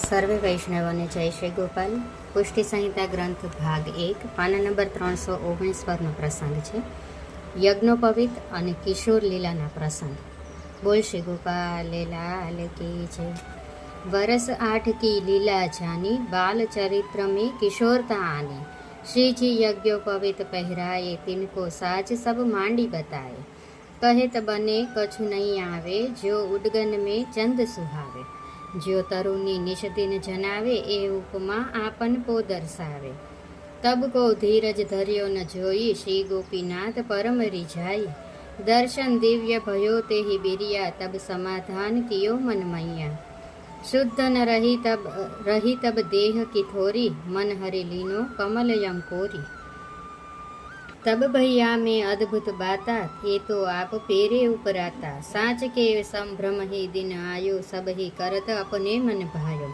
સર્વે વૈષ્ણવોને જય શ્રી ગોપાલ. પુષ્ટિ સંહિતા ગ્રંથ ભાગ એક, પાના નંબર ત્રણસો ઓગણીસ પરનો પ્રસંગ છે. યજ્ઞોપવિત અને કિશોર લીલાના પ્રસંગ. બોલ શ્રી ગોપાલ લાલ કી છે વરસ આઠ કી લીલા જાની, બાલ ચરિત્ર મેં કિશોરતા આની શ્રીજી યજ્ઞોપવિત પહેરાએ તિનકો સાજ સબ માંડી બતાએ કહે બને, કછુ નહીં આવે, જો ઉડગન મેં ચંદ સુહાવે. જો તરુની નિષદિન જનાવે એ ઉપમા આપન પો દર્શાવે. તબ કો ધીરજ ધર્યો ન જોઈ શ્રી ગોપીનાથ પરમ રીઝાઈ દર્શન દિવ્ય ભયો તેહી બિરિયા, તબ સમાધાન કિયો મન મૈયા શુદ્ધ ન રહી તબ રહી તબ દેહ કી થોરી મન હરિલીનો કમલ યમ કોરી. તબ ભૈયા મેં અદ્ભુત બાતા એ તો આપ પેરે ઉપરાતા સાચ કે સંભ્રમ હિ દિન આયો સબ હિ કરત અપને મન ભાયો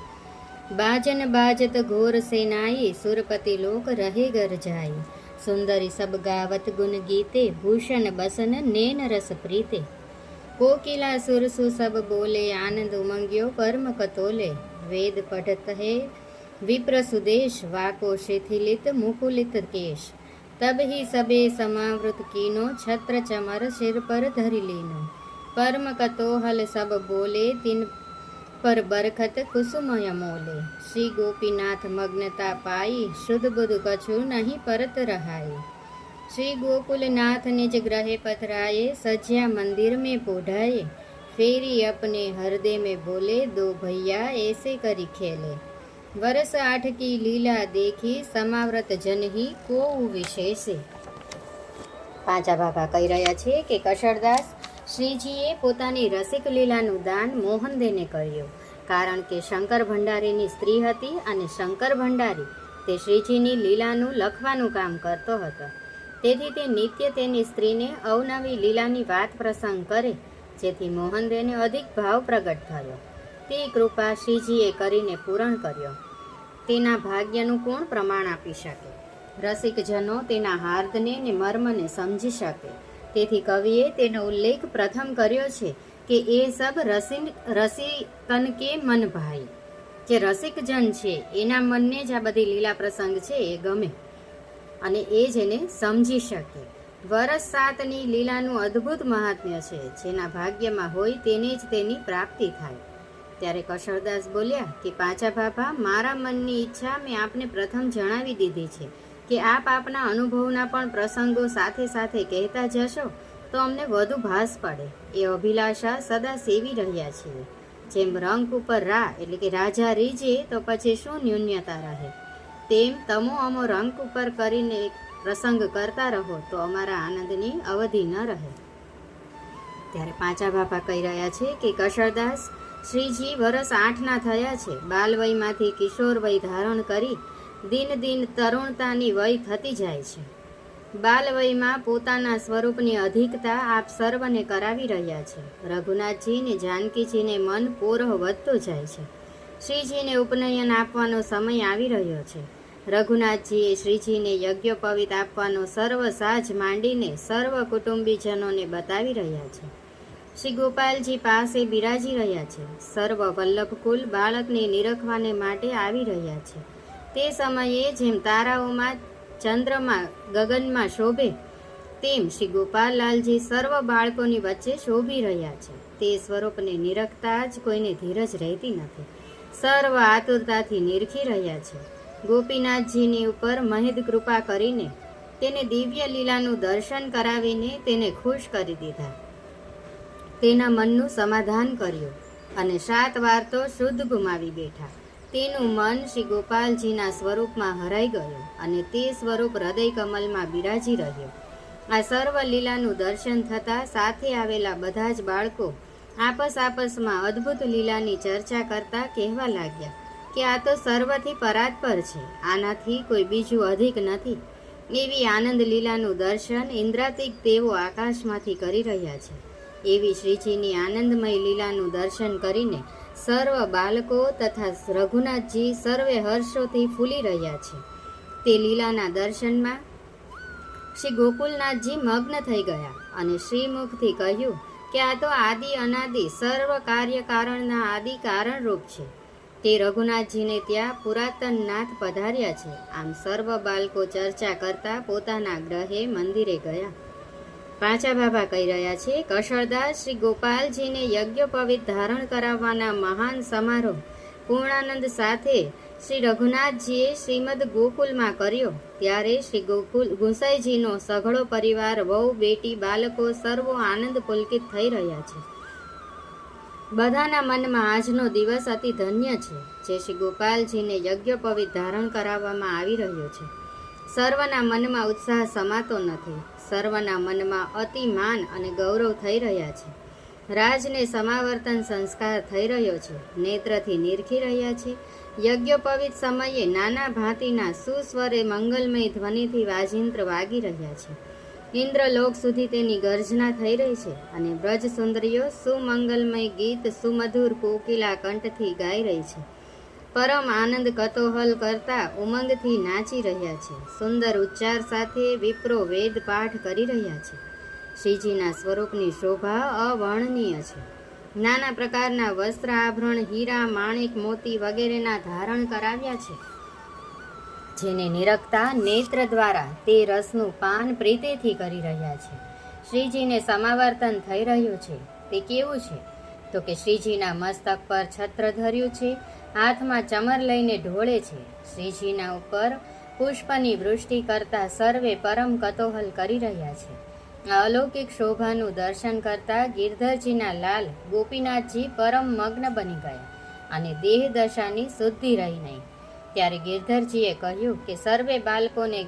બાજન બાજત ઘોર સેનાઈ સુરપતિ લોક રહે ગર જાય સુંદરી સબ ગાવત ગુણ ગીતે ભૂષણ બસન નેન રસ પ્રીતે કોકિલા સુરસુ સબ બોલે આનંદ ઉમંગ્યો કર્મ કતોલે વેદ પઢત હે વિપ્ર સુદેશ વાકો શિથિલિત મુકુલિત કેશ તબ હિ સબે સમાવૃત કીનો છત્ર ચમર શિર પર ધરી લીનો પરમ કતોહલ સબ બોલે તિન પર બરખત કુસુમય મોલે શ્રી ગોપીનાથ મગ્નતા પાઈ શુદ્ધ બુદ્ધ કછું નહીં પરત રહાય શ્રી ગોકુલનાથ નિજ ગ્રહે પથરાયે સજ્યા મંદિર મેં પોઢાયે ફેરી અપને હરદે મેં બોલે દો ભૈયા એસે કરી ખેલે વર્ષ આઠ કી લીલા દેખી સમાવ્રત જનહી કોઉ વિશેષે. પાંચા ભાભા કહી રહ્યા છે કે કશળદાસ શ્રીજીએ પોતાની રસિક લીલાનું દાન મોહનદેને કર્યું. કારણ કે શંકર ભંડારીની સ્ત્રી હતી અને શંકર ભંડારી તે શ્રીજીની લીલાનું લખવાનું કામ કરતો હતો. તેથી તે નિત્ય તેની સ્ત્રીને અવનવી લીલાની વાત પ્રસંગ કરે, જેથી મોહનદેને અધિક ભાવ પ્રગટ થયો. તે કૃપા શ્રીજીએ કરીને પૂરણ કર્યો. તેના ભાગ્યનું કોણ પ્રમાણ આપી શકે? રસિકજનો તેના હાર્દને ને મર્મને સમજી શકે. તેથી કવિએ તેનો ઉલ્લેખ પ્રથમ કર્યો છે કે એ સબ રસિન રસિકન કે મન ભાઈ. જે રસિકજન છે, એના મનને જ આ બધી લીલા પ્રસંગ છે એ ગમે. અને એ જ એને સમજી શકે. વરસ સાતની લીલાનું અદ્ભુત મહાત્મ્ય છે. જેના ભાગ્યમાં હોય તેને જ તેની પ્રાપ્તિ થાય. ત્યારે કશળદાસ બોલ્યા કે પાંચા ભાભા મારા મનની ઈચ્છા મેં આપને પ્રથમ જણાવી દીધી છે કે, આપ આપના અનુભવના પણ પ્રસંગો સાથે સાથે કહેતા જશો તો અમને વધુ ભાસ પડે. એ અભિલાષા સદા સેવી રહ્યા છીએ. જેમ રંગ ઉપર રા એટલે કે રાજા રીજે તો પછી શું ન્યૂન્યતા રહે? તેમ તમો અમો રંગ ઉપર કરીને પ્રસંગ કરતા રહો તો અમારા આનંદની અવધિ ન રહે. ત્યારે પાંચા બાપા કહી રહ્યા છે કે કશળદાસ શ્રીજી વરસ આઠના થયા છે. બાલવયમાંથી કિશોર વય ધારણ કરી દિન દિન તરુણતાની વય થતી જાય છે. બાલવયમાં પોતાના સ્વરૂપની અધિકતા આપ સર્વને કરાવી રહ્યા છે. રઘુનાથજીને, જાનકીજીને મન પોરહ વધતો જાય છે. શ્રીજીને ઉપનયન આપવાનો સમય આવી રહ્યો છે. રઘુનાથજીએ શ્રીજીને યજ્ઞોપવિત આપવાનો સર્વ સાજ માંડીને સર્વ કુટુંબીજનોને બતાવી રહ્યા છે. શ્રી ગોપાલજી પાસે બિરાજી રહ્યા છે. સર્વ વલ્લભકુલ બાળકને નિરખવાને માટે આવી રહ્યા છે. તે સમયે જેમ તારાઓમાં ચંદ્રમાં ગગનમાં શોભે, તેમ શ્રી ગોપાલલાલજી સર્વ બાળકોની વચ્ચે શોભી રહ્યા છે. તે સ્વરૂપને નિરખતા જ કોઈને ધીરજ રહેતી નથી. સર્વ આતુરતાથી નિરખી રહ્યા છે. ગોપીનાથજીની ઉપર મહેદ કૃપા કરીને તેને દિવ્ય લીલાનું દર્શન કરાવીને તેને ખુશ કરી દીધા. તેના મનનું સમાધાન કર્યું અને સાત વાર તો શુદ્ધ ગુમાવી બેઠા. તેનું મન શ્રી ગોપાલજીના સ્વરૂપમાં હરાઈ ગયું અને તે સ્વરૂપ હૃદય કમલમાં બિરાજી રહ્યો. આ સર્વ લીલાનું દર્શન થતાં સાથે આવેલા બધા જ બાળકો આપસ આપસમાં અદ્ભુત લીલાની ચર્ચા કરતા કહેવા લાગ્યા કે આ તો સર્વથી પરાત્પર છે, આનાથી કોઈ બીજું અધિક નથી. એવી આનંદ લીલાનું દર્શન ઇન્દ્રાતિક તેઓ આકાશમાંથી કરી રહ્યા છે. એવી શ્રીજીની આનંદમય લીલાનું દર્શન કરીને સર્વ બાળકો તથા રઘુનાથજી સર્વે હર્ષોથી ફૂલી રહ્યા છે. તે લીલાના દર્શનમાં શ્રી ગોકુલનાથજી મગ્ન થઈ ગયા અને શ્રીમુખથી કહ્યું કે આ તો આદિ અનાદિ સર્વ કાર્ય કારણના આદિ કારણરૂપ છે. તે રઘુનાથજીને ત્યાં પુરાતન નાથ પધાર્યા છે. આમ સર્વ બાળકો ચર્ચા કરતા પોતાના ગ્રહે મંદિરે ગયા. પાંચા બાબા કહી રહ્યા છે કસળદાસ શ્રી ગોપાલજીને યજ્ઞોપવિત ધારણ કરાવવાના મહાન સમારોહ પૂર્ણાનંદ સાથે શ્રી રઘુનાથજીએ શ્રીમદ ગોકુલમાં કર્યો. ત્યારે શ્રી ગોકુલ ગુંસાઈજીનો સઘળો પરિવાર, વહુ, બેટી, બાળકો સર્વો આનંદ પુલકિત થઈ રહ્યા છે. બધાના મનમાં આજનો દિવસ અતિ ધન્ય છે, જે શ્રી ગોપાલજીને યજ્ઞોપવિત ધારણ કરાવવામાં આવી રહ્યો છે. સર્વના મનમાં ઉત્સાહ સમાતો નથી. સર્વના મનમાં અતિ માન અને ગૌરવ થઈ રહ્યા છે. રાજને સમાવર્તન સંસ્કાર થઈ રહ્યો છે. નેત્રથી નિરખી રહ્યા છે. યજ્ઞોપવિત સમયે નાના ભાંતિના સુસ્વરે મંગલમય ધ્વનિથી વાજિંત્ર વાગી રહ્યા છે. ઇન્દ્રલોક સુધી તેની ગર્જના થઈ રહી છે અને બ્રજ સુંદરીઓ સુમંગલમય ગીત સુમધુર કોકિલા કંઠથી ગાઈ રહી છે. પરમ આનંદ કતોહલ કરતા ઉમંગથી નાચી રહ્યા છે. સુંદર ઉચ્ચાર સાથે વિપ્રો વેદ પાઠ કરી રહ્યા છે. શ્રીજીના સ્વરૂપની શોભા અવર્ણનીય છે. નાના પ્રકારના વસ્ત્ર આભરણ, હીરા, માણિક, મોતી વગેરેના ધારણ કરાવ્યા છે. જેને નિરખતા નેત્ર દ્વારા તે રસનું પાન પ્રીતિથી કરી રહ્યા છે. શ્રીજીને સમાવર્તન થઈ રહ્યું છે. તે કેવું છે? તો કે શ્રીજીના મસ્તક પર છત્ર ધર્યું છે હાથમાં ચમર લઈને ઢોળે છે. શ્રીજીના ઉપર પુષ્પની વૃષ્ટિ કરતા સર્વે પરમ કતોહલ કરી રહ્યા છે. અલૌકિક શોભાનું દર્શન કરતા ગિરધરજીના લાલ ગોપીનાથજી પરમ મગ્ન બની ગયા અને દેહ દશાની શુદ્ધિ રહી નહીં. ત્યારે ગિરધરજીએ કહ્યું કે, સર્વે બાળકોને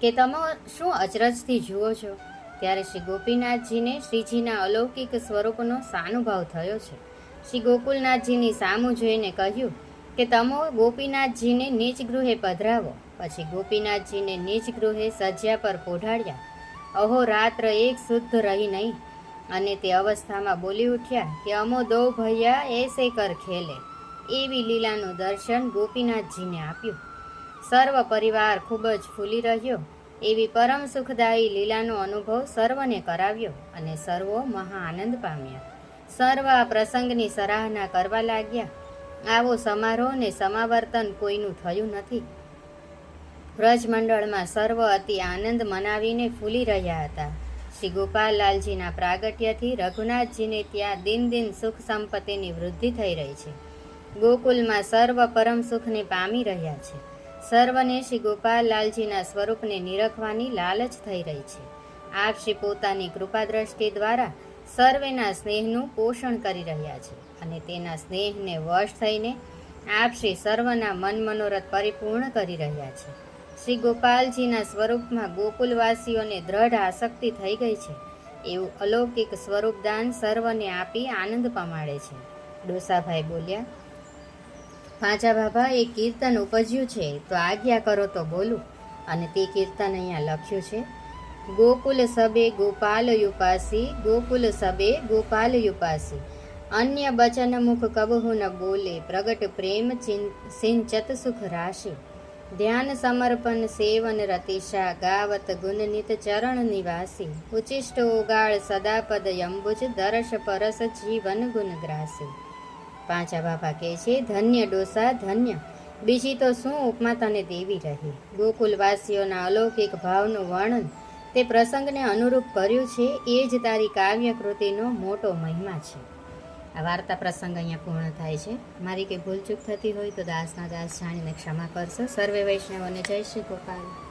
કે તમે શું અચરજથી જુઓ છો? ત્યારે શ્રી ગોપીનાથજીને શ્રીજીના અલૌકિક સ્વરૂપનો સાનુભાવ થયો છે. શ્રી ગોકુલનાથજીની સામું જોઈને કહ્યું કે તમો ગોપીનાથજીને નીચ ગૃહે પધરાવો. પછી ગોપીનાથજીને નીચ ગૃહે સજ્યા પર પોઢાડ્યા. અહો રાત્ર એક શુદ્ધ રહી નહીં. અને તે અવસ્થામાં બોલી ઉઠ્યા કે અમો દો ભૈયા એસે કર ખેલે. એવી લીલાનું દર્શન ગોપીનાથજીને આપ્યું. સર્વ પરિવાર ખૂબ જ ફૂલી રહ્યો. એવી પરમ સુખદાયી લીલાનો અનુભવ સર્વને કરાવ્યો અને સર્વો મહા આનંદ પામ્યા. સર્વ આ પ્રસંગની સરાહના કરવા લાગ્યા. આવો સમારોહ ને સમાવર્તન કોઈનું થયું નથી. વ્રજમંડળમાં સર્વ અતિ આનંદ મનાવીને ફૂલી રહ્યા હતા. શ્રી ગોપાલલાલજીના પ્રાગટ્યથી રઘુનાથજીને ત્યાં દિન દિન સુખ સંપત્તિની વૃદ્ધિ થઈ રહી છે. ગોકુલમાં સર્વ પરમ સુખને પામી રહ્યા છે. સર્વને શ્રી ગોપાલલાલજીના સ્વરૂપને નિરખવાની લાલચ થઈ રહી છે. આપ શ્રી પોતાની કૃપા દ્રષ્ટિ દ્વારા સર્વેના સ્નેહનું પોષણ કરી રહ્યા છે અને તેના સ્નેહને વશ થઈને આપ શ્રી સર્વના મન મનોરથ પરિપૂર્ણ કરી રહ્યા છે. શ્રી ગોપાલજીના સ્વરૂપમાં ગોકુલવાસીઓને દ્રઢ આસક્તિ થઈ ગઈ છે. એવું અલૌકિક સ્વરૂપદાન સર્વને આપી આનંદ પમાડે છે. ડોસાભાઈ બોલ્યા પાંચા બાબા, એ કીર્તન ઉપજ્યું છે, તો આજ્ઞા કરો તો બોલું. અને તે કીર્તન અહીંયા લખ્યું છે ગોકુલ સબે ગોપાલ યુપાસી ગોકુલ સબે ગોપાલ યુપાસી અન્ય બચન મુખ કબહુ ન બોલે, પ્રગટ પ્રેમ સિંચત સુખ રાશિ. ધ્યાન સમર્પણ સેવન રતિશા, ગાવત ગુણનિત ચરણ નિવાસી. ઉચિષ્ટ ઓગાળ સદાપદ યંબુજ, દર્શ પરસ જીવન ગુણગ્રાસી પાંચા બાપા કહે છે, ધન્ય ડોસા, ધન્ય. બીજી તો શું ઉપમા તને દેવી રહી? ગોકુલવાસીઓના અલૌકિક ભાવનું વર્ણન તે પ્રસંગને અનુરૂપ કર્યું છે, એ જ તારી કાવ્ય કૃતિનો મોટો મહિમા છે. આ વાર્તા પ્રસંગ અહીંયા પૂર્ણ થાય છે. મારી કંઈ ભૂલચૂક થતી હોય તો દાસના દાસ જાણીને ક્ષમા કરશો. સર્વે વૈષ્ણવોને જય શ્રી ગોપાલ.